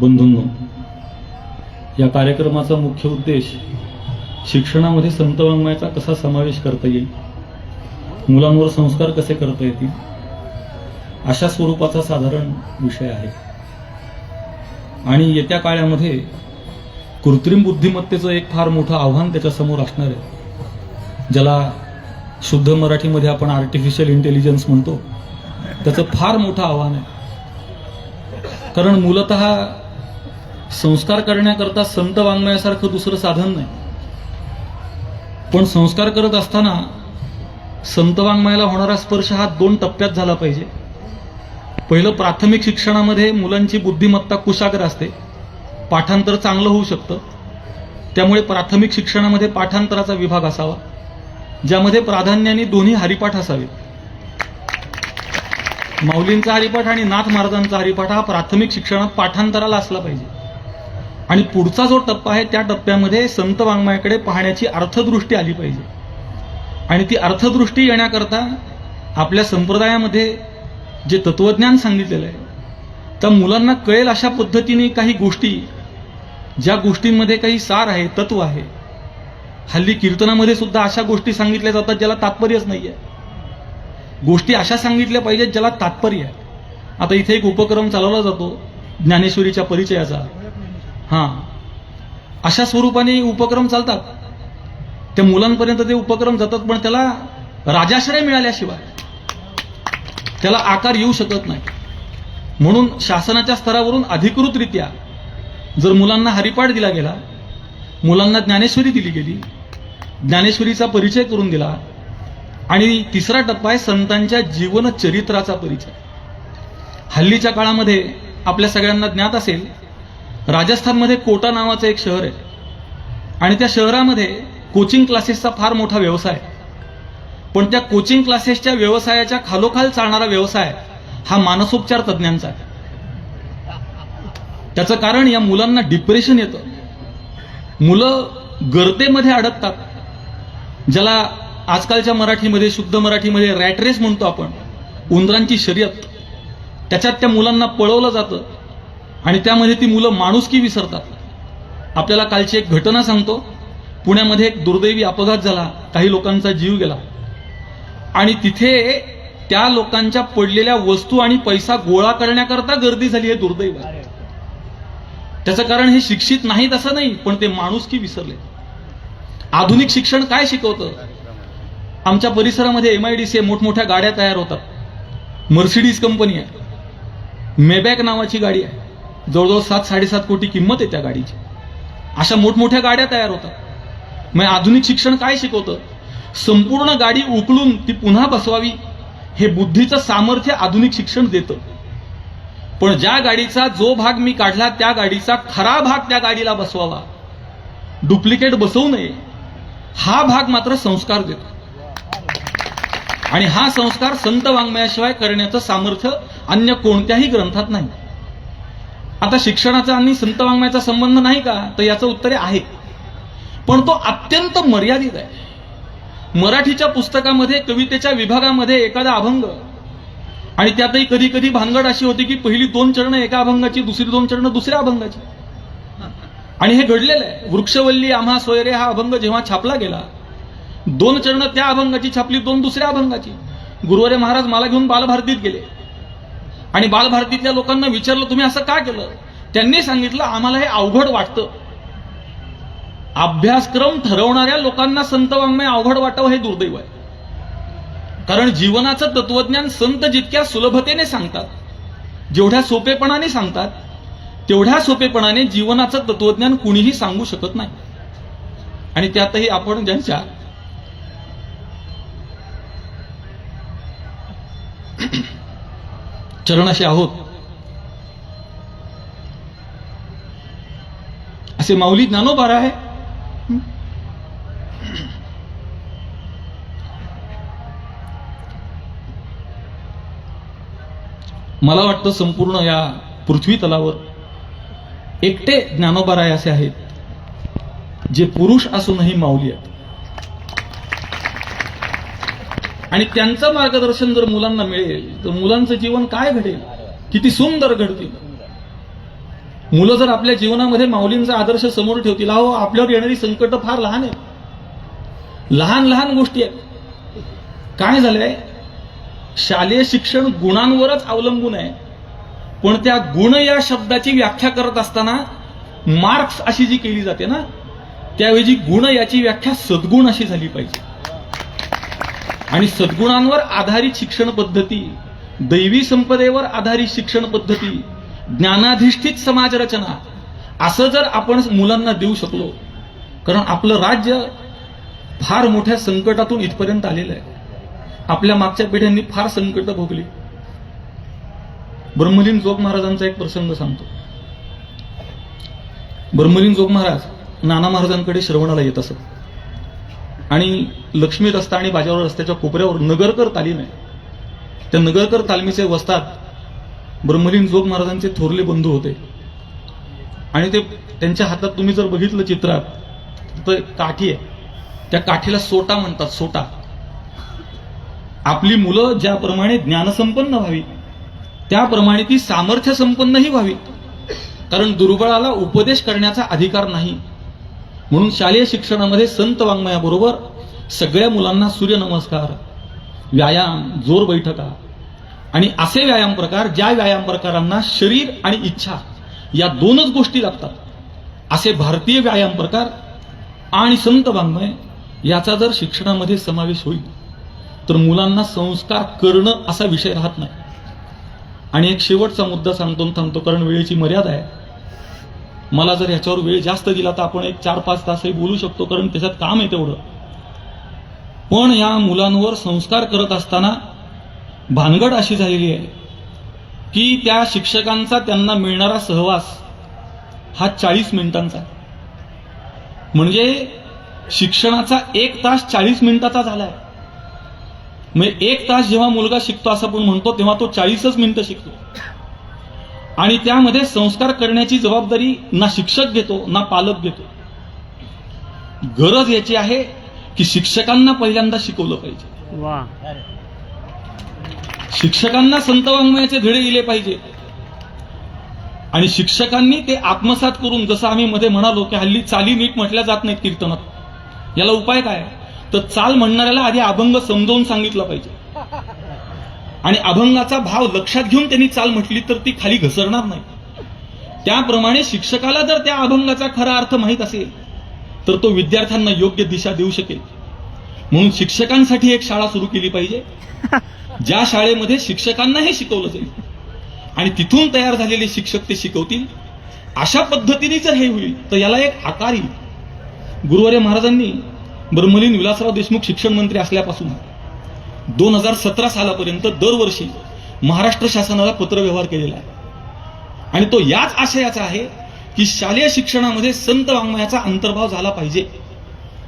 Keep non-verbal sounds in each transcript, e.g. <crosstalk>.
बंधूंनो या कार्यक्रमाचा मुख्य उद्देश शिक्षणामध्ये संत वाङ्मयाचा कसा समावेश करता येईल? मुलांवर संस्कार कसे करता येतील? अशा स्वरूपाचा साधारण विषय आहे. आणि येत्या काळामध्ये कृत्रिम बुद्धिमत्तेचं एक फार मोठं आव्हान त्याच्यासमोर असणार आहे ज्याला शुद्ध मराठीमध्ये आपण आर्टिफिशियल इंटेलिजन्स म्हणतो. त्याचं फार मोठं आव्हान आहे. कारण मूलत संस्कार करण्याकरता संत वाङ्मयासारखं दुसरं साधन नाही. पण संस्कार करत असताना संत वाङ्मयाला होणारा स्पर्श हा दोन टप्प्यात झाला पाहिजे. पहिलं प्राथमिक शिक्षणामध्ये मुलांची बुद्धिमत्ता कुशाग्र असते. पाठांतर चांगलं होऊ शकतं. त्यामुळे प्राथमिक शिक्षणामध्ये पाठांतराचा विभाग असावा. ज्यामध्ये प्राधान्याने दोन्ही हरिपाठ असावेत. माऊलींचा हरिपाठ आणि नाथ महाराजांचा हरिपाठ हा प्राथमिक शिक्षणात पाठांतराला असला पाहिजे. आणि पुढचा जो टप्पा आहे त्या टप्प्यामध्ये संत वाङ्मयाकडे पाहण्याची अर्थदृष्टी आली पाहिजे. आणि ती अर्थदृष्टी येण्याकरता आपल्या संप्रदायामध्ये जे तत्वज्ञान सांगितलेलं आहे त्या मुलांना कळेल अशा पद्धतीने काही गोष्टी ज्या गोष्टींमध्ये काही सार आहे तत्व आहे. हल्ली कीर्तनामध्ये सुद्धा अशा गोष्टी सांगितल्या जातात ज्याला तात्पर्यच नाही आहे गोष्टी अशा सांगितल्या पाहिजेत ज्याला तात्पर्य आहे. आता इथे एक उपक्रम चालवला जातो ज्ञानेश्वरीच्या परिचयाचा. हां. अशा स्वरूपाने उपक्रम चालतात. त्या मुलांपर्यंत ते उपक्रम जातात पण त्याला राजाश्रय मिळाल्याशिवाय त्याला आकार येऊ शकत नाही. म्हणून शासनाच्या स्तरावरून अधिकृतरित्या जर मुलांना हरिपाठ दिला गेला मुलांना ज्ञानेश्वरी दिली गेली ज्ञानेश्वरीचा परिचय करून दिला आणि तिसरा टप्पा आहे संतांच्या जीवन चरित्राचा परिचय. हल्लीच्या काळामध्ये आपल्या सगळ्यांना ज्ञात असेल राजस्थानमध्ये कोटा नावाचं एक शहर आहे. आणि त्या शहरामध्ये कोचिंग क्लासेसचा फार मोठा व्यवसाय पण त्या कोचिंग क्लासेसच्या व्यवसायाच्या खालोखाल चालणारा व्यवसाय हा मानसोपचार तज्ज्ञांचा आहे. त्याचं कारण या मुलांना डिप्रेशन येतं. मुलं गर्तेमध्ये अडकतात. ज्याला आजकालच्या मराठीमध्ये शुद्ध मराठीमध्ये रॅटरेस म्हणतो आपण उंदरांची शर्यत. त्याच्यात त्या मुलांना पळवलं जातं. आणि त्यामध्ये ती मुलं माणुसकी विसरतात. आपल्याला कालची एक घटना सांगतो. पुण्यामध्ये एक दुर्दैवी अपघात झाला. काही लोकांचा जीव गेला. आणि तिथे त्या लोकांच्या पडलेल्या वस्तू आणि पैसा गोळा करण्याकरता गर्दी झाली आहे दुर्दैव. त्याचं कारण हे शिक्षित नाहीत असं नाही पण ते माणुसकी विसरले. आधुनिक शिक्षण काय शिकवतं? आमच्या परिसरामध्ये एम आय डी सी मोठमोठ्या गाड्या तयार होतात. मर्सिडीज कंपनी आहे. मेबॅक नावाची गाडी आहे. जवळजवळ सात साडेसात कोटी किंमत आहे त्या गाडीची. अशा मोठमोठ्या गाड्या तयार होतात. मग आधुनिक शिक्षण काय शिकवतं? संपूर्ण गाडी उकळून ती पुन्हा बसवावी हे बुद्धीचं सामर्थ्य आधुनिक शिक्षण देतं. पण ज्या गाडीचा जो भाग मी काढला त्या गाडीचा खरा भाग त्या गाडीला बसवावा. डुप्लिकेट बसवू नये. हा भाग मात्र संस्कार देतो. आणि हा संस्कार संत वाङ्मयाशिवाय करण्याचं सामर्थ्य अन्य कोणत्याही ग्रंथात नाही. आता शिक्षणाचा आणि संत वाङ्मयाचा संबंध नाही का? तर याचं उत्तर आहे. पण तो अत्यंत मर्यादित आहे. मराठीच्या पुस्तकामध्ये कवितेच्या विभागामध्ये एखादा अभंग आणि त्यातही कधी कधी भानगड अशी होती की पहिली दोन चरणं एका अभंगाची दुसरी दोन चरण दुसऱ्या अभंगाची. आणि हे घडलेलं आहे. वृक्षवल्ली आम्हा सोयरे हा अभंग जेव्हा छापला गेला दोन चरणं त्या अभंगाची छापली दोन दुसऱ्या अभंगाची. गुरुवारे महाराज मला घेऊन बालभारतीत गेले. आणि बालभारतीतल्या लोकांना विचारलं तुम्ही असं का केलं? त्यांनी सांगितलं आम्हाला हे अवघड वाटतं. अभ्यासक्रम ठरवणाऱ्या लोकांना संत वाङ्मय अवघड वाटावं हे दुर्दैव आहे. कारण जीवनाचं तत्वज्ञान संत जितक्या सुलभतेने सांगतात जेवढ्या सोपेपणाने सांगतात तेवढ्या सोपेपणाने जीवनाचं तत्वज्ञान कुणीही सांगू शकत नाही. आणि त्यातही आपण ज्यांच्या चरणाशी आहोत. असे माऊली ज्ञानोबार आहे. मला वाटतं संपूर्ण या पृथ्वी तलावर एकटे ज्ञानोबाराय असे आहेत जे पुरुष असूनही माऊली आहेत. आणि त्यांचं मार्गदर्शन जर मुलांना मिळेल तर मुलांचं जीवन काय घडेल? किती सुंदर घडतील? मुलं जर आपल्या जीवनामध्ये माऊलींचा आदर्श समोर ठेवतील अहो आपल्यावर येणारी संकट फार लहान आहेत लहान लहान गोष्टी आहेत. काय झालंय? शालेय शिक्षण गुणांवरच अवलंबून आहे. पण त्या गुण या शब्दाची व्याख्या करत असताना मार्क्स अशी जी केली जाते ना त्याऐवजी गुण याची व्याख्या सद्गुण अशी झाली पाहिजे. आणि सद्गुणांवर आधारित शिक्षण पद्धती दैवी संपदेवर आधारित शिक्षण पद्धती ज्ञानाधिष्ठित समाज रचना असं जर आपण मुलांना देऊ शकलो कारण आपलं राज्य फार मोठ्या संकटातून इथपर्यंत आलेलं आहे. आपल्या मागच्या पिढ्यांनी फार संकट भोगली. ब्रह्मलीन जोग महाराजांचा एक प्रसंग सांगतो. ब्रह्मलीन जोग महाराज नाना महाराजांकडे श्रवणाला येत असत. आणि लक्ष्मी रस्ता आणि बाजावर रस्त्याच्या कोपऱ्यावर नगरकर तालीम आहे. त्या नगरकर तालमीचे वस्तात ब्रह्मलीन जोग महाराजांचे थोरले बंधू होते. आणि ते त्यांच्या हातात तुम्ही जर बघितलं चित्रात तर काठी आहे. त्या काठीला सोटा म्हणतात सोटा. आपली मुलं ज्याप्रमाणे ज्ञानसंपन्न व्हावी त्याप्रमाणे ती सामर्थ्य संपन्नही व्हावी. कारण दुर्बळाला उपदेश करण्याचा अधिकार नाही. म्हणून शालेय शिक्षणामध्ये संत वाङ्मयाबरोबर सगळ्या मुलांना सूर्यनमस्कार व्यायाम जोर बैठका. आणि असे व्यायाम प्रकार ज्या व्यायाम प्रकारांना शरीर आणि इच्छा या दोनच गोष्टी लागतात. असे भारतीय व्यायाम प्रकार आणि संत वाङ्मय याचा जर शिक्षणामध्ये समावेश होईल तर मुलांना संस्कार करणं असा विषय राहत नाही. आणि एक शेवटचा मुद्दा सांगतो आणि थांबतो कारण वेळेची मर्यादा आहे. मला जर याच्यावर वेळ जास्त दिला तर आपण एक चार पाच तासही बोलू शकतो कारण त्याच्यात काम आहे तेवढं. पण या मुलांवर संस्कार करत असताना भानगड अशी झालेली आहे की त्या शिक्षकांचा त्यांना मिळणारा सहवास हा चाळीस मिनिटांचा आहे. म्हणजे शिक्षणाचा एक तास चाळीस मिनिटाचा झालाय. म्हणजे एक तास जेव्हा मुलगा शिकतो असं आपण म्हणतो तेव्हा तो चाळीसच मिनिटं शिकतो. आणि त्यामध्ये संस्कार करण्याची जबाबदारी ना शिक्षक घेतो ना पालक घेतो. गरज याची आहे की शिक्षकांना पहिल्यांदा शिकवलं पाहिजे. वा. शिक्षकांना संत वाङ्मयाचे धडे दिले पाहिजे. आणि शिक्षकांनी ते आत्मसात करून जसं आम्ही मध्ये म्हणालो की हल्ली चाली नीट म्हटल्या जात नाहीत कीर्तनात. याला उपाय काय? तर चाल म्हणणाऱ्याला आधी अभंग समजावून सांगितलं पाहिजे. आणि अभंगाचा भाव लक्षात घेऊन त्यांनी चाल म्हटली तर ती खाली घसरणार नाही. त्याप्रमाणे शिक्षकाला जर त्या अभंगाचा खरा अर्थ माहीत असेल तर तो विद्यार्थ्यांना योग्य दिशा देऊ शकेल. म्हणून शिक्षकांसाठी एक शाळा सुरू केली पाहिजे. <laughs> ज्या शाळेमध्ये शिक्षकांना हे शिकवलं जाईल आणि तिथून तयार झालेले शिक्षक ते शिकवतील अशा पद्धतीने जर हे होईल तर याला एक आकार येईल. गुरुवारे महाराजांनी ब्रह्मलीन विलासराव देशमुख शिक्षण मंत्री असल्यापासून दोन हजार सतरा सालापर्यंत दरवर्षी महाराष्ट्र शासनाला पत्रव्यवहार केलेला आहे. आणि तो याच आशयाचा आहे की शालेय शिक्षणामध्ये संत वाङ्मयाचा अंतर्भाव झाला पाहिजे.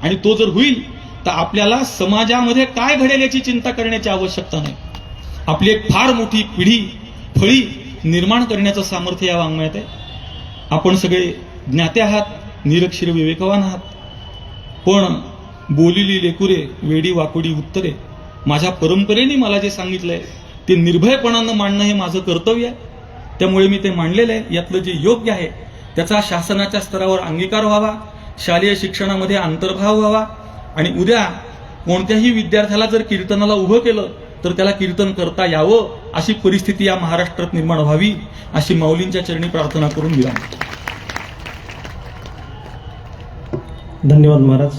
आणि तो जर होईल तर आपल्याला समाजामध्ये काय घडेल याची चिंता करण्याची आवश्यकता नाही. आपली एक फार मोठी पिढी फळी निर्माण करण्याचं सामर्थ्य या वाङ्मयात आहे. आपण सगळे ज्ञाते आहात निरक्षर विवेकवान आहात. पण बोलिली लेकुरे वेडी वाकुडी उत्तरे माझ्या परंपरेने मला जे सांगितलंय ते निर्भयपणानं मांडणं हे माझं कर्तव्य आहे. त्यामुळे मी ते मांडलेलं आहे. यातलं जे योग्य आहे त्याचा शासनाच्या स्तरावर अंगीकार व्हावा शालेय शिक्षणामध्ये अंतर्भाव व्हावा आणि उद्या कोणत्याही विद्यार्थ्याला जर कीर्तनाला उभं केलं तर त्याला कीर्तन करता यावं अशी परिस्थिती या महाराष्ट्रात निर्माण व्हावी अशी माऊलींच्या चरणी प्रार्थना करून विराम. धन्यवाद महाराज.